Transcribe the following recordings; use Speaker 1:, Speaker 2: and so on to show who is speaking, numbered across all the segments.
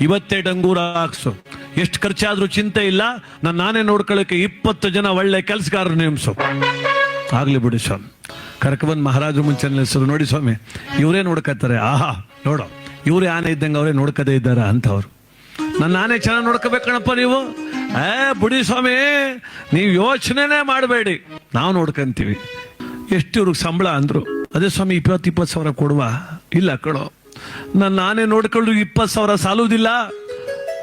Speaker 1: ಇವತ್ತೇ ಡಂಗೂರ ಹಾಕ್ಸು. ಎಷ್ಟು ಖರ್ಚಾದ್ರೂ ಚಿಂತೆ ಇಲ್ಲ. ನಾನು ನಾನೇ ನೋಡ್ಕೊಳ್ಳೋಕೆ ಇಪ್ಪತ್ತು ಜನ ಒಳ್ಳೆ ಕೆಲಸಗಾರರು ನೇಮಿಸು. ಆಗ್ಲಿ ಬಿಡಿ ಸ್ವಾಮಿ. ಕರ್ಕಬಂದ್ ಮಹಾರಾಜರು ಮುಂಚೆ ಹೆಸರು ನೋಡಿ ಸ್ವಾಮಿ. ಇವರೇ ನೋಡ್ಕೋತಾರೆ. ಆಹಾ, ನೋಡು. ಇವರೇ ಆನೆ ಇದ್ದಂಗೆ ಅವರೇ ನೋಡ್ಕೋದೇ ಇದ್ದಾರ ಅಂತವ್ರು. ನನ್ನ ನಾನೇ ಚೆನ್ನಾಗಿ ನೋಡ್ಕೋಬೇಕಣಪ್ಪ ನೀವು? ಏ, ಬುಡಿ ಸ್ವಾಮಿ. ನೀವು ಯೋಚನೆನೇ ಮಾಡಬೇಡಿ. ನಾವು ನೋಡ್ಕಂತೀವಿ. ಎಷ್ಟು ಇವ್ರಿಗೆ ಸಂಬಳ ಅಂದ್ರು. ಅದೇ ಸ್ವಾಮಿ, ಇಪ್ಪತ್ತು ಇಪ್ಪತ್ತು ಸಾವಿರ ಕೊಡುವ? ಇಲ್ಲ ಕಣೋ. ನನ್ನ ನಾನೇ ನೋಡ್ಕೊಂಡು ಇಪ್ಪತ್ತು ಸಾವಿರ ಸಾಲುವುದಿಲ್ಲ.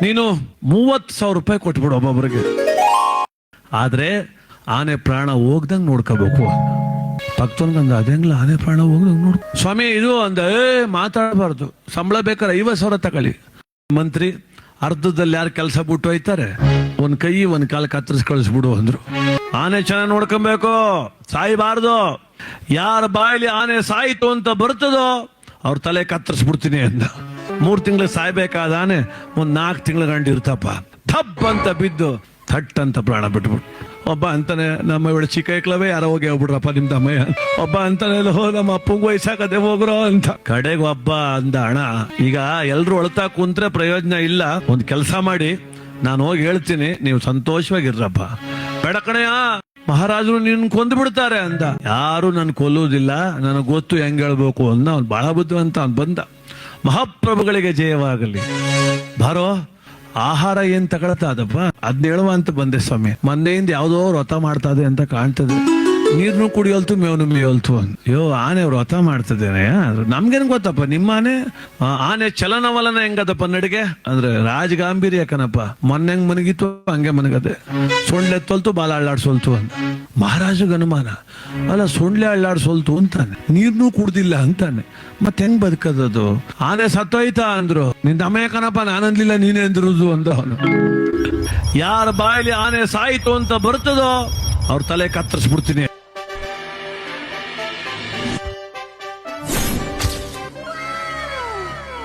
Speaker 1: ನೀನು ಮೂವತ್ತು ಸಾವಿರ ರೂಪಾಯಿ ಕೊಟ್ಬಿಡು ಒಬ್ಬೊಬ್ಬರಿಗೆ ಆದ್ರೆ ಆನೆ ಪ್ರಾಣ ಹೋಗ್ದಂಗೆ ನೋಡ್ಕೋಬೇಕು. ಭಕ್ತನ್ಗಂದ ಅದೇಂಗ್ಲ ಆನೆ ಪ್ರಾಣ ಹೋಗ್ದಂಗೆ ನೋಡ್. ಸ್ವಾಮಿ, ಇದು ಅಂದ ಏ, ಮಾತಾಡಬಾರ್ದು. ಸಂಬಳ ಬೇಕಾದ್ರೆ ಐವತ್ತು ಸಾವಿರ ತಗೊಳ್ಳಿ. ಮಂತ್ರಿ, ಅರ್ಧದಲ್ಲಿ ಯಾರು ಕೆಲಸ ಬಿಟ್ಟು ಹೋಯ್ತಾರೆ, ಒಂದು ಕೈ, ಒಂದು ಕಾಲ ಕತ್ತರಿಸಿ ಕಳಿಸ್ಬಿಡು ಅಂದ್ರು. ಆನೆ ಚೆನ್ನಾಗಿ ನೋಡ್ಕೊಬೇಕು. ಸಾಯಬಾರ್ದು. ಯಾರ ಬಾಯಲ್ಲಿ ಆನೆ ಸಾಯಿತು ಅಂತ ಬರ್ತದೋ ಅವ್ರ ತಲೆ ಕತ್ತರಿಸ್ಬಿಡ್ತೀನಿ ಅಂತ. ಮೂರು ತಿಂಗಳು ಸಾಯ್ಬೇಕಾದಾನೆ ಒಂದು ನಾಲ್ಕು ತಿಂಗಳ ಗಂಡು ಇರ್ತಪ್ಪ. ಥಪ್ ಅಂತ ಬಿದ್ದು ಥಟ್ ಅಂತ ಪ್ರಾಣ ಬಿಟ್ಬಿಟ್ಟು ಒಬ್ಬ ಅಂತಾನೆ, ನಮ್ಮ ಇವಳು ಚಿಕ್ಕ ಯಾರೋ ಹೋಗಿ ಹೋಗ್ಬಿಡ್ರಪ್ಪ ನಿಮ್ ತಮ್ಮಯ್ಯ. ಒಬ್ಬ ಅಂತಾನೆ ಹೋ ನಮ್ಮ ಅಪ್ಪಂಗ್ ವಯಸ್ಸಾಕದೆ ಹೋಗ್ರೋ ಅಂತ. ಕಡೆಗೆ ಒಬ್ಬ ಅಂದ, ಅಣ್ಣ, ಈಗ ಎಲ್ರು ಅಳ್ತಾ ಕುಂತ್ರೆ ಪ್ರಯೋಜನ ಇಲ್ಲ. ಒಂದ್ ಕೆಲಸ ಮಾಡಿ, ನಾನು ಹೋಗಿ ಹೇಳ್ತೀನಿ, ನೀವು ಸಂತೋಷವಾಗಿರ್ರಪ್ಪ. ಬೇಡ ಕಣಯ್ಯ ಮಹಾರಾಜರು ನಿನ್ ಕೊಂದು ಬಿಡ್ತಾರೆ ಅಂತ. ಯಾರು ನನ್ ಕೊಲ್ಲುವುದಿಲ್ಲ, ನನಗೆ ಗೊತ್ತು ಹೆಂಗ್ ಹೇಳ್ಬೇಕು ಅಂತ ಅವ್ನು ಬಹಳ ಬುದ್ಧಿವಂತ ಅವ್ನು ಬಂದ. ಮಹಾಪ್ರಭುಗಳಿಗೆ ಜಯವಾಗಲಿ. ಬಾರೋ, ಆಹಾರ ಏನ್ ತಗೊಳ್ತಾ ಅದಪ್ಪ? ಅದ್ನ ಹೇಳುವ ಅಂತ ಬಂದೆ ಸ್ವಾಮಿ. ಮೊನ್ನೆಯಿಂದ ಯಾವುದೋ ವ್ರತ ಮಾಡ್ತಾ ಅಂತ ಕಾಣ್ತದೆ ನೀರ್ನು ಕುಡಿಯೋಲ್ತು ಮೇವನು ಮೇಯೋಲ್ತು ಅಯ್ಯೋ ಆನೆ ವ್ರತ ಮಾಡ್ತಿದ್ದೇನೆ ನಮ್ಗೇನ್ ಗೊತ್ತಪ್ಪ, ನಿಮ್ಮ ಆನೆ? ಆನೆ ಚಲನವಲನ ಹೆಂಗದಪ್ಪ ನಡಿಗೆ? ಅಂದ್ರೆ ರಾಜ ಗಾಂಭೀರ್ಯ ಕಣಪ್ಪ, ಮೊನ್ನೆ ಹೆಂಗ್ ಮನಗಿತ್ತು, ಹಂಗೆ ಮನಗದೆ. ಸೊಳ್ಳೆ ತೊಲ್ತು ಬಾಲ ಅಳ್ಳಾಡ್ಸೋಲ್ತು ಅಂತ ಮಹಾರಾಜಗ ಅನುಮಾನ. ಅಲ್ಲ ಸೊಳ್ಳೆ ಅಳ್ಳಾಡ್ಸೋಲ್ತು ಅಂತಾನೆ, ನೀರ್ನು ಕುಡ್ದಿಲ್ಲ ಅಂತಾನೆ. ಮತ್ತೆ ಹೆಂಗ್ ಬದುಕದದು? ಆನೆ ಸತ್ತೋಯ್ತಾ ಅಂದ್ರು. ನಿನ್ ಅಮ್ಮಯ್ಯ ಕಣಪ್ಪ ನಾನಂದಿಲ್ಲ ನೀನೇ ಅಂದಿರುದು ಅಂದ ಅವನು. ಯಾರ ಬಾಯಲ್ಲಿ ಆನೆ ಸಾಯಿತು ಅಂತ ಬರ್ತದೋ, ಅವ್ರ ತಲೆ ಕತ್ತರಿಸ್ಬಿಡ್ತೀನಿ.